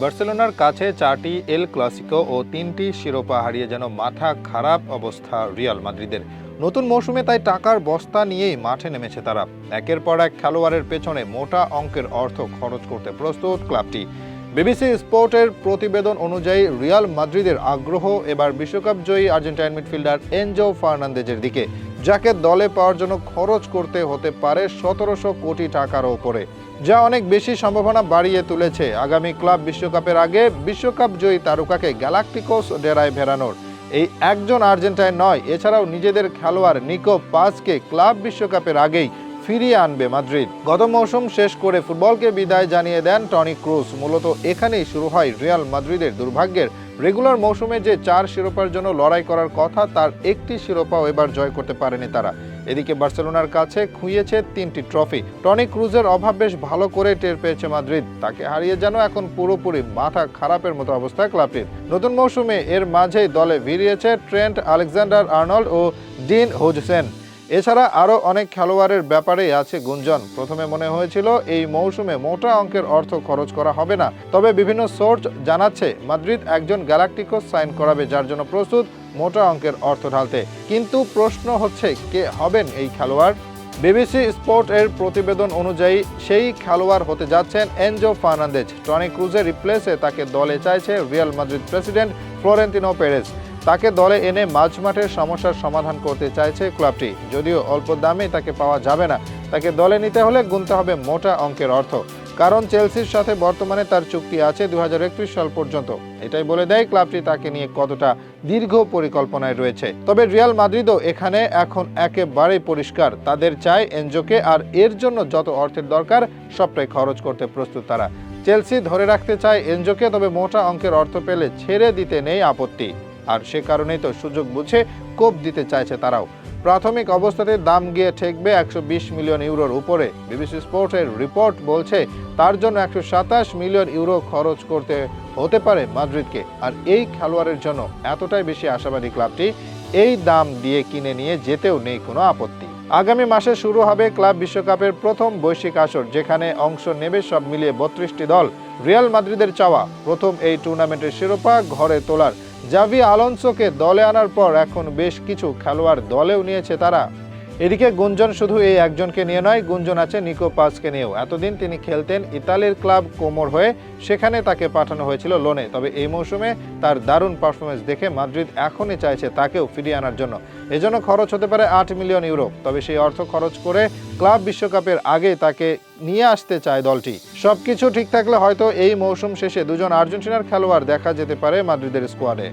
বার্সেলোনার কাছে চারটি এল ক্লাসিকো ও তিনটি শিরোপা হারিয়ে যেন মাথা খারাপ অবস্থা রিয়াল মাদ্রিদের। নতুন মৌসুমে তাই টাকার বস্তা নিয়েই মাঠে নেমেছে তারা। একের পর এক খেলোয়াড়ের পেছনে মোটা অঙ্কের অর্থ খরচ করতে প্রস্তুত ক্লাবটি। বিবিসি স্পোর্টের প্রতিবেদন অনুযায়ী রিয়াল মাদ্রিদের আগ্রহ এবার বিশ্বকাপ জয়ী আর্জেন্টাইন মিডফিল্ডার এনজো ফার্নান্দেজের দিকে, যাকে দলে পাওয়ার জন্য খরচ করতে হতে পারে সতেরোশো কোটি টাকার ওপরে যা অনেক বেশি সম্ভাবনা বাড়িয়ে তুলেছে। আগামী ক্লাব বিশ্বকাপের আগে বিশ্বকাপ জয়ী তারকাকে গ্যালাক্টিকোস ডেরায় ফেরানোর এই একজন আর্জেন্টাইন নয়, এছাড়াও নিজেদের খেলোয়াড় নিকো পাসকে ক্লাব বিশ্বকাপের আগেই ফিরিয়ে আনবে মাদ্রিদ। গত মৌসুম শেষ করে ফুটবলকে বিদায় জানিয়ে দেন টনি ক্রুজ। মূলত এখানেই শুরু হয় রিয়াল মাদ্রিদের দুর্ভাগ্যের। রেগুলার মৌসুমে যে চার শিরোপার জন্য লড়াই করার কথা, তার একটি শিরোপাও এবার জয় করতে পারেনি তারা। এদিকে বার্সেলোনার কাছে খুইয়েছে তিনটি ট্রফি। টনি ক্রুজের অভাব বেশ ভালো করে টের পেয়েছে মাদ্রিদ। তাকে হারিয়ে যেন এখন পুরোপুরি মাথা খারাপের মতো অবস্থা ক্লাবটির। নতুন মৌসুমে এর মাঝেই দলে ভিড়িয়েছে ট্রেন্ট আলেকজান্ডার আর্নল্ড ও ডিন হোজসেন। এছাড়া আরও অনেক খেলোয়াড়ের ব্যাপারেই আছে গুঞ্জন। প্রথমে মনে হয়েছিল এই মৌসুমে মোটা অঙ্কের অর্থ খরচ করা হবে না। তবে বিভিন্ন সোর্স জানাচ্ছে মাদ্রিদ একজন গ্যালাক্টিকোস সাইন করাবে, যার জন্য প্রস্তুত মোটা অঙ্কের অর্থ ঢালতে। কিন্তু প্রশ্ন হচ্ছে, কে হবেন এই খেলোয়াড়? বিবিসি স্পোর্ট এর প্রতিবেদন অনুযায়ী সেই খেলোয়াড় হতে যাচ্ছেন এনজো ফার্নান্দেজ। টনি ক্রুজের রিপ্লেসে তাকে দলে চাইছে Real Madrid president Florentino Perez. তাকে দলে এনে মাঝমাঠের সমস্যার সমাধান করতে চাইছে ক্লাবটি। যদিও অল্প দামে তাকে পাওয়া যাবে না। তাকে দলে নিতে হলে গুনতে হবে মোটা অঙ্কের অর্থ। কারণ চেলসির সাথে বর্তমানে তার চুক্তি আছে দু সাল পর্যন্ত। এটাই বলে দেয় ক্লাবটি তাকে নিয়ে কতটা দীর্ঘ পরিকল্পনায় রয়েছে। তবে রিয়াল মাদ্রিদও এখানে এখন একেবারেই পরিষ্কার। তাদের চায় এনজোকে আর এর জন্য যত অর্থের দরকার, সবটাই খরচ করতে প্রস্তুত তারা। চেলসি ধরে রাখতে চায় এনজোকে, তবে মোটা অঙ্কের অর্থ পেলে ছেড়ে দিতে নেই আপত্তি। আর সে কারণেই তো সুযোগ বুঝে কোপ দিতে চাইছে তারাও। প্রাথমিক অবস্থাতে দাম গিয়ে ঠেকবে একশো বিশ মিলিয়ন ইউরোর উপরে। বিবিসি স্পোর্টের রিপোর্ট বলছে, তার জন্য একশো সাতাশ মিলিয়ন ইউরো খরচ করতে হতে পারে মাদ্রিদকে। আর এই খেলোয়াড়ের জন্য এতটাই বেশি আশাবাদী ক্লাবটি, এই দাম দিয়ে কিনে নিয়ে যেতেও নেই কোনো আপত্তি। আগামী মাসে শুরু হবে ক্লাব বিশ্বকাপের প্রথম বৈশ্বিক আসর, যেখানে অংশ নেবে সব মিলিয়ে বত্রিশটি দল। রিয়াল মাদ্রিদের চাওয়া প্রথম এই টুর্নামেন্টের শিরোপা ঘরে তোলার জাভি আলোনসোকে দলে আনার পর এখন বেশ কিছু খেলোয়াড় দলেও নিয়েছে তারা। এদিকে গুঞ্জন শুধু এই একজনকে নিয়ে নয়, গুঞ্জন আছে নিকো পাসকে নিয়েও। এতদিন তিনি খেলতেন ইতালির ক্লাব কোমর হয়ে, সেখানে তাকে পাঠানো হয়েছিল লোনে। তবে এই মৌসুমে তার দারুণ পারফরমেন্স দেখে মাদ্রিদ এখনই চাইছে তাকেও ফিরিয়ে আনার জন্য। এজন্য খরচ হতে পারে আট মিলিয়ন ইউরো। তবে সেই অর্থ খরচ করে ক্লাব বিশ্বকাপের আগে তাকে নিয়ে আসতে চায় দলটি। সবকিছু ঠিক থাকলে হয়তো এই মৌসুম শেষে দুজন আর্জেন্টিনার খেলোয়াড় দেখা যেতে পারে মাদ্রিদের স্কোয়াডে।